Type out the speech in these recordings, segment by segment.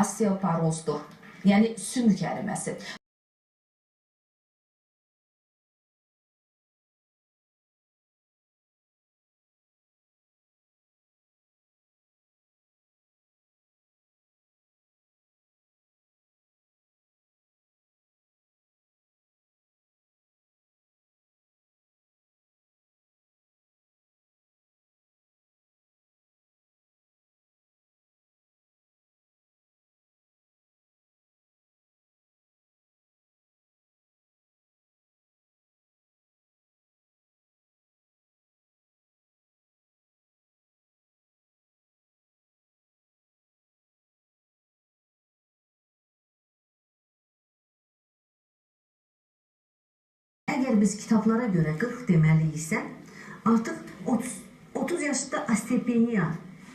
osteoporozdur. Yəni sümük əriməsi. Əgər biz kitablara görə 40 deməliyiksə, artıq 30 30 yaşında osteopeniya,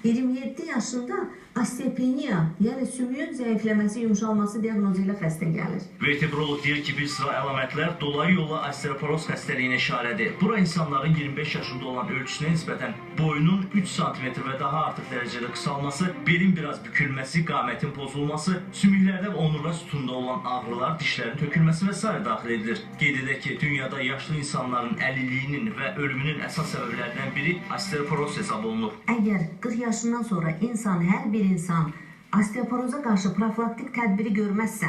27 yaşında osteopeniya, yəni sümüyün zəifləməsi, yumşalması diaqnozu ilə xəstə gəlir. Vertebrolog deyir ki, bir sıra əlamətlər dolayı yolla osteoporoz xəstəliyinə işarədir. Bura insanların 25 yaşında olan ölçüsünə nisbətən boyunun 3 sm və daha artıq dərəcədə qısalması, belin biraz bükülməsi, qamətin pozulması, sümüklərdə və onurğa sütununda olan ağrılar, dişlərin tökülməsi və s. daxil edilir. Qeyd edək ki, dünyada yaşlı insanların əlilliyinin və ölümünün əsas səbəblərindən biri osteoporoz hesab olunur. Əgər 40 yaşından sonra insan, hər bir insan osteoporoza qarşı profilaktik tədbiri görməzsə,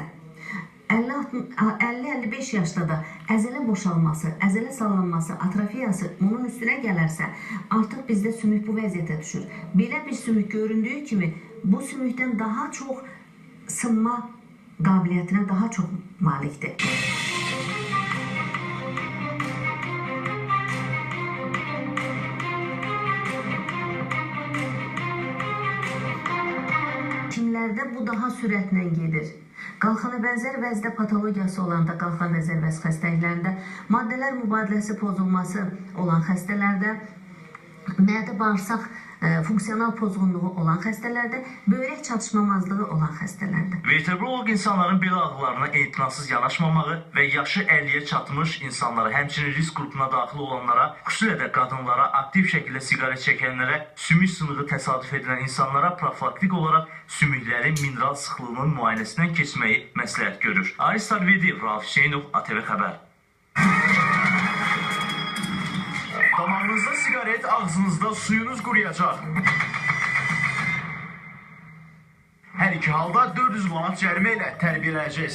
50-55 yaşda da əzələ boşalması, əzələ sallanması, atrofiyası onun üstünə gələrsə, artıq bizdə sümük bu vəziyyətə düşür. Belə bir sümük göründüyü kimi bu sümükdən daha çox sınma qabiliyyətinə daha çox malikdir. Kimlərdə bu daha sürətlə gedir? Qalxana bənzər vəzdə patologiyası olanda, qalxan bənzər vəz xəstəliklərində, maddələr mübadiləsi pozulması olan xəstələrdə, mədə bağırsaq ə, funksional pozğunluğu olan xəstələrdə, böyrək çatışmamazlığı olan xəstələrdə. Vertebrolog insanların belə ağrılarına etinasız yanaşmamağı və yaşı 50-yə çatmış insanlara, həmçinin risk qrupuna daxil olanlara, xüsusilə də qadınlara, aktiv şəkildə siqaret çəkənlərə, sümük sınığı təsadüf edilən insanlara profilaktik olaraq sümüklərin mineral sıxlığının müayinəsindən keçməyi məsləhət görür. Aris Sarvedi, Rauf Hüseynov, ATV Xəbər. Ağzınızda suyunuz quruyacaq. Hər iki halda 400 manat cərimə ilə tərbiyələyəcəksiniz.